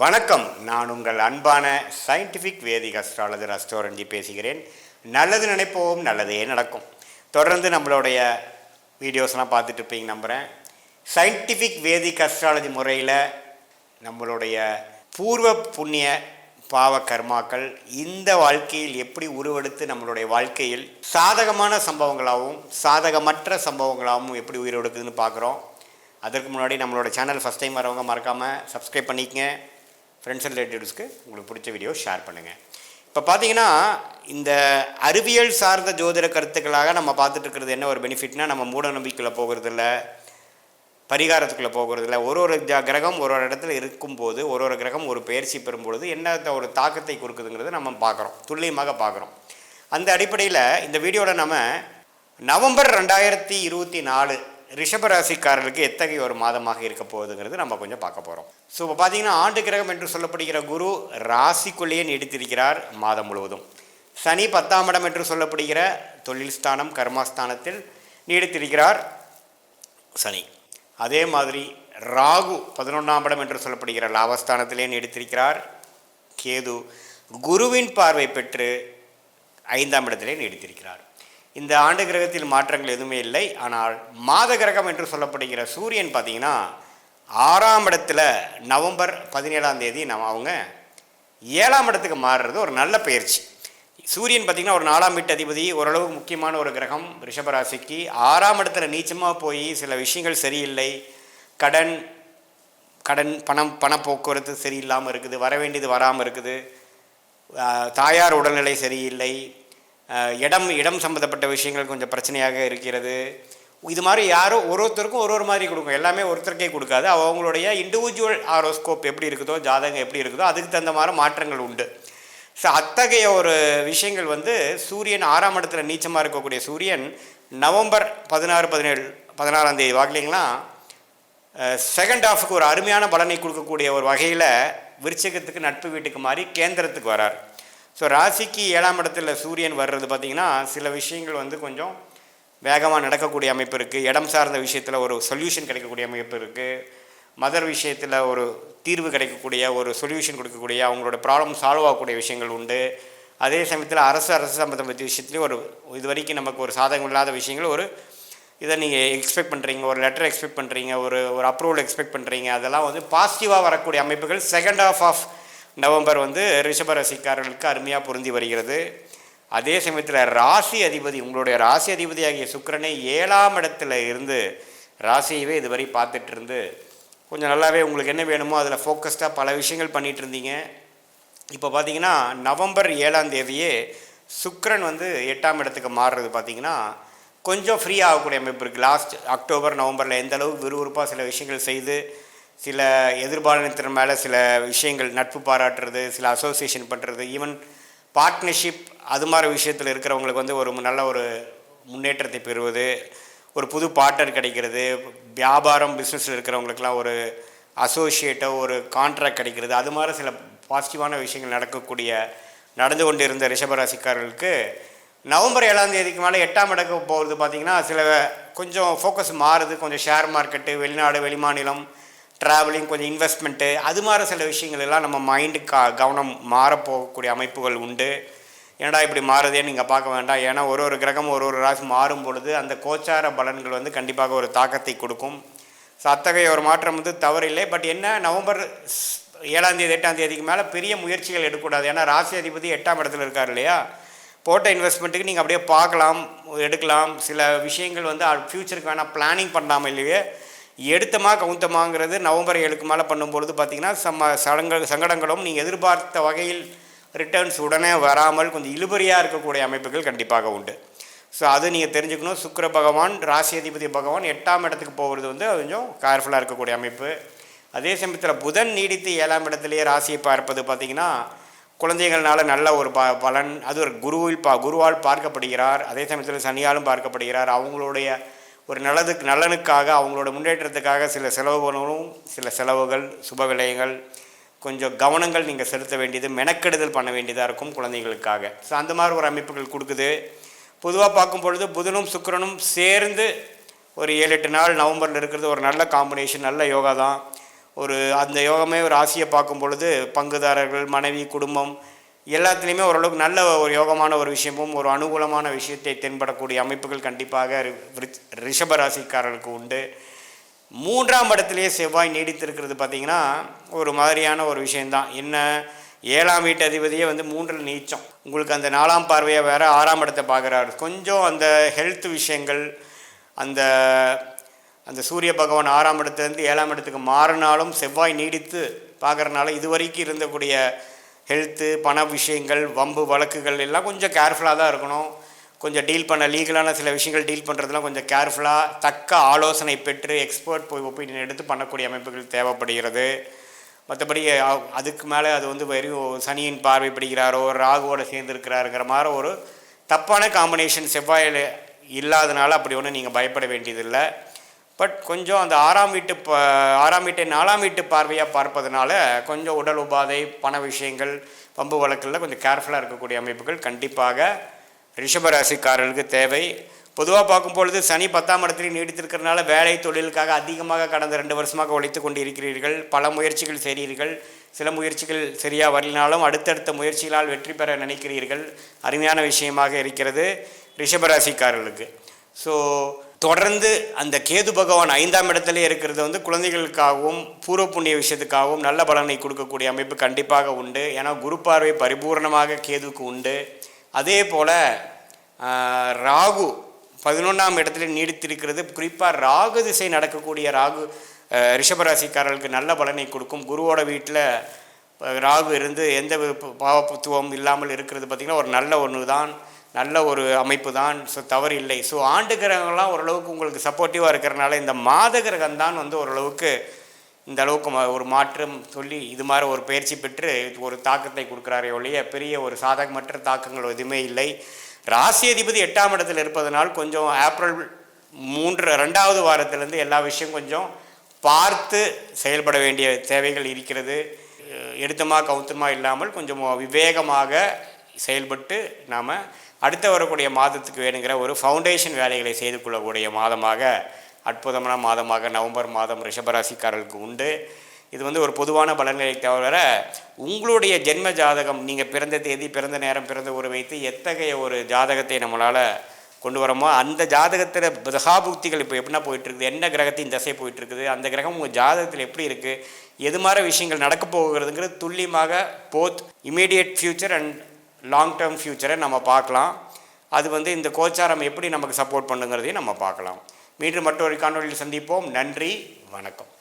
வணக்கம். நான் உங்கள் அன்பான சயின்டிஃபிக் வேதிக் அஸ்ட்ராலஜர் அஸ்ட்ரோரஞ்சி பேசுகிறேன். நல்லது நினைப்போம் நல்லதே நடக்கும். தொடர்ந்து நம்மளுடைய வீடியோஸ்லாம் பார்த்துட்டு இருப்பீங்க நம்புகிறேன் சயின்டிஃபிக் வேதிக் அஸ்ட்ராலஜி முறையில் நம்மளுடைய பூர்வ புண்ணிய பாவ கர்மாக்கள் இந்த வாழ்க்கையில் எப்படி உருவெடுத்து நம்மளுடைய வாழ்க்கையில் சாதகமான சம்பவங்களாகவும் சாதகமற்ற சம்பவங்களாகவும் எப்படி உயிரெடுக்குதுன்னு பார்க்குறோம். அதற்கு முன்னாடி நம்மளோட சேனல் ஃபஸ்ட் டைம் வரவங்க மறக்காமல் சப்ஸ்கிரைப் பண்ணிக்கங்க. ஃப்ரெண்ட்ஸ் அண்ட் ரிலேட்டிவ்ஸ்க்கு உங்களுக்கு பிடிச்ச வீடியோ ஷேர் பண்ணுங்கள் இப்போ பார்த்தீங்கன்னா இந்த அறிவியல் சார்ந்த ஜோதிட கருத்துக்களாக நம்ம பார்த்துட்டு இருக்கிறது என்ன ஒரு பெனிஃபிட்னா நம்ம மூட நம்பிக்கையில் போகிறதில்ல பரிகாரத்துக்குள்ளே போகிறதில்ல. ஒரு ஒரு ஜ கிரகம் ஒரு ஒரு இடத்துல இருக்கும்போது ஒரு ஒரு கிரகம் ஒரு பயிற்சி பெறும்பொழுது என்ன ஒரு தாக்கத்தை கொடுக்குதுங்கிறத நம்ம பார்க்குறோம். துல்லியமாக பார்க்குறோம். அந்த அடிப்படையில் இந்த வீடியோவில் நம்ம நவம்பர் ரெண்டாயிரத்தி இருபத்தி நாலு ரிஷபராசிக்காரர்களுக்கு எத்தகைய ஒரு மாதமாக இருக்க போகுதுங்கிறது நம்ம கொஞ்சம் பார்க்க போகிறோம் ஸோ இப்போ பார்த்தீங்கன்னா ஆண்டு கிரகம் என்று சொல்லப்படுகிற குரு ராசிக்குள்ளேயே நீடித்திருக்கிறார் மாதம் முழுவதும். சனி பத்தாம் இடம் என்று சொல்லப்படுகிற தொழில் ஸ்தானம் கர்மாஸ்தானத்தில் நீடித்திருக்கிறார் சனி. அதே மாதிரி ராகு பதினொன்றாம் இடம் என்று சொல்லப்படுகிற லாபஸ்தானத்திலே நீடித்திருக்கிறார் கேது. குருவின் பார்வை பெற்று ஐந்தாம் இடத்திலே நீடித்திருக்கிறார். இந்த ஆண்டு கிரகத்தில் மாற்றங்கள் எதுவுமே இல்லை. ஆனால் மாத கிரகம் என்று சொல்லப்படுகிற சூரியன் பார்த்தீங்கன்னா ஆறாம் இடத்துல நவம்பர் பதினேழாம் தேதி நம்ம அவங்க ஏழாம் இடத்துக்கு மாறுறது ஒரு நல்ல பயிற்சி. சூரியன் பார்த்திங்கன்னா ஒரு நாலாம் வீட்டு அதிபதி ஓரளவு முக்கியமான ஒரு கிரகம் ரிஷபராசிக்கு. ஆறாம் இடத்துல நீச்சமாக போய் சில விஷயங்கள் சரியில்லை. கடன் கடன் பணம் பண போக்குவரத்து சரியில்லாமல் இருக்குது வர வேண்டியது வராமல் இருக்குது. தாயார் உடல்நிலை சரியில்லை. இடம் இடம் சம்மந்தப்பட்ட விஷயங்கள் கொஞ்சம் பிரச்சனையாக இருக்கிறது. இது மாதிரி யாரோ ஒரு ஒருத்தருக்கும் ஒரு ஒரு மாதிரி கொடுக்கும். எல்லாமே ஒருத்தருக்கே கொடுக்காது. அவங்களுடைய இண்டிவிஜுவல் ஆரோஸ்கோப் எப்படி இருக்குதோ ஜாதகம் எப்படி இருக்குதோ அதுக்கு தகுந்த மாதிரி மாற்றங்கள் உண்டு. ஸோ அத்தகைய ஒரு விஷயங்கள் வந்து சூரியன் ஆறாம் இடத்துல நீச்சமாக இருக்கக்கூடிய சூரியன் நவம்பர் பதினாறு பதினேழு பதினாறாம் தேதி வாக்கிலிங்களா செகண்ட் ஹாஃபுக்கு ஒரு அருமையான பலனை கொடுக்கக்கூடிய ஒரு வகையில் விருச்சகத்துக்கு நட்பு வீட்டுக்கு மாறி கேந்திரத்துக்கு வரார். ஸோ ராசிக்கு ஏழாம் இடத்துல சூரியன் வர்றது பார்த்திங்கன்னா சில விஷயங்கள் வந்து கொஞ்சம் வேகமாக நடக்கக்கூடிய அமைப்பு இருக்குது இடம் சார்ந்த விஷயத்தில் ஒரு சொல்யூஷன் கிடைக்கக்கூடிய அமைப்பு இருக்குது மதர் விஷயத்தில் ஒரு தீர்வு கிடைக்கக்கூடிய ஒரு சொல்யூஷன் கொடுக்கக்கூடிய அவங்களோட ப்ராப்ளம் சால்வ் ஆகக்கூடிய விஷயங்கள் உண்டு. அதே சமயத்தில் அரசு அரசு சம்மந்தப்பட்ட விஷயத்துலேயும் ஒரு இது வரைக்கும் நமக்கு ஒரு சாதகம் இல்லாத விஷயங்கள் ஒரு இதை நீங்கள் எக்ஸ்பெக்ட் பண்ணுறீங்க ஒரு லெட்டர் எக்ஸ்பெக்ட் பண்ணுறீங்க ஒரு ஒரு அப்ரூவல் எக்ஸ்பெக்ட் பண்ணுறீங்க அதெல்லாம் வந்து பாசிட்டிவாக வரக்கூடிய அமைப்புகள் செகண்ட் ஹாஃப் ஆஃப் நவம்பர் வந்து ரிஷபராசிக்காரர்களுக்கு அருமையாக பொருந்தி வருகிறது. அதே சமயத்தில் ராசி அதிபதி உங்களுடைய ராசி அதிபதி ஆகிய ஏழாம் இடத்துல இருந்து ராசியவே இதுவரை பார்த்துட்டு இருந்து கொஞ்சம் நல்லாவே உங்களுக்கு என்ன வேணுமோ அதில் ஃபோக்கஸ்டாக பல விஷயங்கள் பண்ணிகிட்டு இருந்தீங்க. இப்போ பார்த்தீங்கன்னா நவம்பர் ஏழாம் தேதியே சுக்கரன் வந்து எட்டாம் இடத்துக்கு மாறுறது பார்த்தீங்கன்னா கொஞ்சம் ஃப்ரீ ஆகக்கூடிய அமைப்பு இருக்குது லாஸ்ட் அக்டோபர் நவம்பரில் எந்த அளவுக்கு விறுவிறுப்பாக சில விஷயங்கள் செய்து சில எதிர்பாலினத்தின் மேலே சில விஷயங்கள் நட்பு பாராட்டுறது சில அசோசியேஷன் பண்ணுறது ஈவன் பார்ட்னர்ஷிப் அது மாதிரி விஷயத்தில் இருக்கிறவங்களுக்கு வந்து ஒரு நல்ல ஒரு முன்னேற்றத்தை பெறுவது ஒரு புது பார்ட்னர் கிடைக்கிறது வியாபாரம் பிஸ்னஸில் இருக்கிறவங்களுக்கெல்லாம் ஒரு அசோசியேட்டோ ஒரு கான்ட்ராக்ட் கிடைக்கிறது அது மாதிரி சில பாசிட்டிவான விஷயங்கள் நடக்கக்கூடிய நடந்து கொண்டு இருந்த ரிஷபராசிக்காரர்களுக்கு நவம்பர் ஏழாம் தேதிக்கு மேலே எட்டாம் இடக்கு போகிறது பார்த்திங்கன்னா சில கொஞ்சம் ஃபோக்கஸ் மாறுது கொஞ்சம் ஷேர் மார்க்கெட்டு வெளிநாடு வெளிமாநிலம் ட்ராவலிங் கொஞ்சம் இன்வெஸ்ட்மெண்ட்டு அது மாதிரி சில விஷயங்கள் எல்லாம் நம்ம மைண்டுக்கு கா கவனம் மாறப்போகக்கூடிய அமைப்புகள் உண்டு. ஏன்னா இப்படி மாறுதே நீங்கள் பார்க்க வேண்டாம். ஏன்னா ஒரு ஒரு கிரகம் ஒரு ஒரு ராசி மாறும் பொழுது அந்த கோச்சார பலன்கள் வந்து கண்டிப்பாக ஒரு தாக்கத்தை கொடுக்கும். ஸோ அத்தகைய ஒரு மாற்றம் வந்து தவறில்லை. பட் என்ன நவம்பர் ஏழாந்தேதி ஏழாம் தேதி எட்டாம் தேதிக்கு மேலே பெரிய முயற்சிகள் எடுக்கக்கூடாது. ஏன்னா ராசி அதிபதி எட்டாம் இடத்துல இருக்கார் இல்லையா? போட்ட இன்வெஸ்ட்மெண்ட்டுக்கு நீங்கள் அப்படியே பார்க்கலாம் எடுக்கலாம். சில விஷயங்கள் வந்து ஃப்யூச்சருக்கு வேணால் பிளானிங் பண்ணாமல் இல்லையே எடுத்தமா கவுந்தமாங்கிறது நவம்பர் ஏழுக்கு மேலே பண்ணும்பொழுது பார்த்தீங்கன்னா சம்ம சடங்கள் சங்கடங்களும் நீங்கள் எதிர்பார்த்த வகையில் ரிட்டர்ன்ஸ் உடனே வராமல் கொஞ்சம் இழுபறியாக இருக்கக்கூடிய அமைப்புகள் கண்டிப்பாக உண்டு. ஸோ அது நீங்கள் தெரிஞ்சுக்கணும். சுக்கிர பகவான் ராசி அதிபதி பகவான் எட்டாம் இடத்துக்கு போகிறது வந்து கொஞ்சம் கேர்ஃபுல்லாக இருக்கக்கூடிய அமைப்பு. அதே சமயத்தில் புதன் நீடித்து ஏழாம் இடத்துலேயே ராசியை பார்ப்பது பார்த்திங்கன்னா குழந்தைகள்னால நல்ல ஒரு ப பலன் அது ஒரு குருவில் பா குருவால் பார்க்கப்படுகிறார். அதே சமயத்தில் சனியாலும் பார்க்கப்படுகிறார். அவங்களுடைய ஒரு நல்லதுக்கு நலனுக்காக அவங்களோட முன்னேற்றத்துக்காக சில செலவுகளும் சில செலவுகள் சுப விலையங்கள் கொஞ்சம் கவனங்கள் நீங்கள் செலுத்த வேண்டியது மெனக்கெடுதல் பண்ண வேண்டியதாக இருக்கும் குழந்தைகளுக்காக. ஸோ அந்த மாதிரி ஒரு அமைப்புகள் கொடுக்குது. பொதுவாக பார்க்கும் பொழுது புதனும் சுக்கரனும் சேர்ந்து ஒரு ஏழு எட்டு நாள் நவம்பரில் இருக்கிறது ஒரு நல்ல காம்பினேஷன் நல்ல யோகா தான். ஒரு அந்த யோகமே ஒரு ராசியை பார்க்கும் பொழுது பங்குதாரர்கள் மனைவி குடும்பம் எல்லாத்துலேயுமே ஓரளவுக்கு நல்ல ஒரு யோகமான ஒரு விஷயமும் ஒரு அனுகூலமான விஷயத்தை தென்படக்கூடிய அமைப்புகள் கண்டிப்பாக ரிஷபராசிக்காரர்களுக்கு ரிஷப உண்டு. மூன்றாம் இடத்துலையே செவ்வாய் நீடித்திருக்கிறது பார்த்தீங்கன்னா ஒரு மாதிரியான ஒரு விஷயந்தான் என்ன ஏழாம் வீட்டு அதிபதியே வந்து மூன்றில் நீச்சம். உங்களுக்கு அந்த நாலாம் பார்வையாக வேறு ஆறாம் இடத்தை பார்க்குறாரு. கொஞ்சம் அந்த ஹெல்த் விஷயங்கள் அந்த அந்த சூரிய பகவான் ஆறாம் இடத்துலேருந்து ஏழாம் இடத்துக்கு மாறினாலும் செவ்வாய் நீடித்து பார்க்குறனால இதுவரைக்கும் இருந்தக்கூடிய ஹெல்த்து பண விஷயங்கள் வம்பு வழக்குகள் எல்லாம் கொஞ்சம் கேர்ஃபுல்லாக தான் இருக்கணும். கொஞ்சம் டீல் பண்ண லீகலான சில விஷயங்கள் டீல் பண்ணுறதுலாம் கொஞ்சம் கேர்ஃபுல்லாக தக்க ஆலோசனை பெற்று எக்ஸ்பர்ட் போய் ஒப்பீனியன் எடுத்து பண்ணக்கூடிய அமைப்புகள் தேவைப்படுகிறது. மற்றபடி அதுக்கு மேலே அது வந்து வெறும் சனியின் பார்வை பிடிக்கிறாரோ ராகுவோட சேர்ந்துருக்கிறாருங்கிற மாதிரி ஒரு தப்பான காம்பினேஷன் செவ்வாயில் இல்லாதனால அப்படி ஒன்றும் நீங்கள் பயப்பட வேண்டியதில்லை. பட் கொஞ்சம் அந்த ஆறாம் வீட்டு ப ஆறாம் வீட்டை நாலாம் வீட்டு பார்வையாக பார்ப்பதனால கொஞ்சம் உடல் உபாதை பண விஷயங்கள் பம்பு வழக்கில் கொஞ்சம் கேர்ஃபுல்லாக இருக்கக்கூடிய அமைப்புகள் கண்டிப்பாக ரிஷபராசிக்காரர்களுக்கு தேவை. பொதுவாக பார்க்கும் பொழுது சனி பத்தாம் இடத்துல நீடித்திருக்கிறனால வேலை தொழிலுக்காக அதிகமாக கடந்த ரெண்டு வருஷமாக உழைத்து கொண்டு இருக்கிறீர்கள் பல முயற்சிகள் செய்கிறீர்கள். சில முயற்சிகள் சரியாக வரலினாலும் அடுத்தடுத்த முயற்சிகளால் வெற்றி பெற நினைக்கிறீர்கள். அருமையான விஷயமாக இருக்கிறது ரிஷபராசிக்காரர்களுக்கு. ஸோ தொடர்ந்து அந்த கேது பகவான் ஐந்தாம் இடத்துல இருக்கிறது வந்து குழந்தைகளுக்காகவும் பூர்வ புண்ணிய விஷயத்துக்காகவும் நல்ல பலனை கொடுக்கக்கூடிய அமைப்பு கண்டிப்பாக உண்டு. ஏன்னா குரு பார்வை பரிபூர்ணமாக கேதுவுக்கு உண்டு. அதே போல் ராகு பதினொன்றாம் இடத்துல நீடித்திருக்கிறது. குறிப்பாக ராகு திசை நடக்கக்கூடிய ராகு ரிஷபராசிக்காரர்களுக்கு நல்ல பலனை கொடுக்கும். குருவோட வீட்டில் ராகு இருந்து எந்த வித இல்லாமல் இருக்கிறது பார்த்திங்கன்னா ஒரு நல்ல ஒன்று தான் நல்ல ஒரு அமைப்பு தான். ஸோ தவறு இல்லை. ஸோ ஆண்டு கிரகங்கள்லாம் ஓரளவுக்கு உங்களுக்கு சப்போர்ட்டிவாக இருக்கிறனால இந்த மாத கிரகம் தான் வந்து ஓரளவுக்கு இந்த அளவுக்கு ஒரு மாற்றம் சொல்லி இது மாதிரி ஒரு பயிற்சி பெற்று ஒரு தாக்கத்தை கொடுக்குறாரே ஒழிய பெரிய ஒரு சாதகமற்ற தாக்கங்கள் எதுவுமே இல்லை. ராசி அதிபதி எட்டாம் இடத்தில் இருப்பதனால் கொஞ்சம் ஏப்ரல் மூன்று ரெண்டாவது வாரத்திலேருந்து எல்லா விஷயம் கொஞ்சம் பார்த்து செயல்பட வேண்டிய தேவைகள் இருக்கிறது. எடுத்தமாக எடுத்தமா இல்லாமல் கொஞ்சம் விவேகமாக செயல்பட்டு நாம் அடுத்த வரக்கூடிய மாதத்துக்கு வேணுங்கிற ஒரு ஃபவுண்டேஷன் வேலைகளை செய்து கொள்ளக்கூடிய மாதமாக அற்புதமான மாதமாக நவம்பர் மாதம் ரிஷபராசிக்காரர்களுக்கு உண்டு. இது வந்து ஒரு பொதுவான பலன்களை தவிர உங்களுடைய ஜென்ம ஜாதகம் நீங்கள் பிறந்த தேதி பிறந்த நேரம் பிறந்த ஊரை வைத்து எத்தகைய ஒரு ஜாதகத்தை நம்மளால் கொண்டு வரோமோ அந்த ஜாதகத்தில் தசாபுக்திகள் இப்போ எப்படின்னா போயிட்டுருக்குது என்ன கிரகத்தின் தசை போயிட்டுருக்குது அந்த கிரகம் உங்கள் ஜாதகத்தில் எப்படி இருக்குது எது மாதிரி விஷயங்கள் நடக்க போகிறதுங்கிறது துல்லியமாக both immediate future and long term ஃப்யூச்சரை நம்ம பார்க்கலாம். அது வந்து இந்த கோச்சாரம் எப்படி நமக்கு சப்போர்ட் பண்ணுங்கிறதையும் நம்ம பார்க்கலாம். மீண்டும் மற்றொரு காணொலியில் சந்திப்போம். நன்றி வணக்கம்.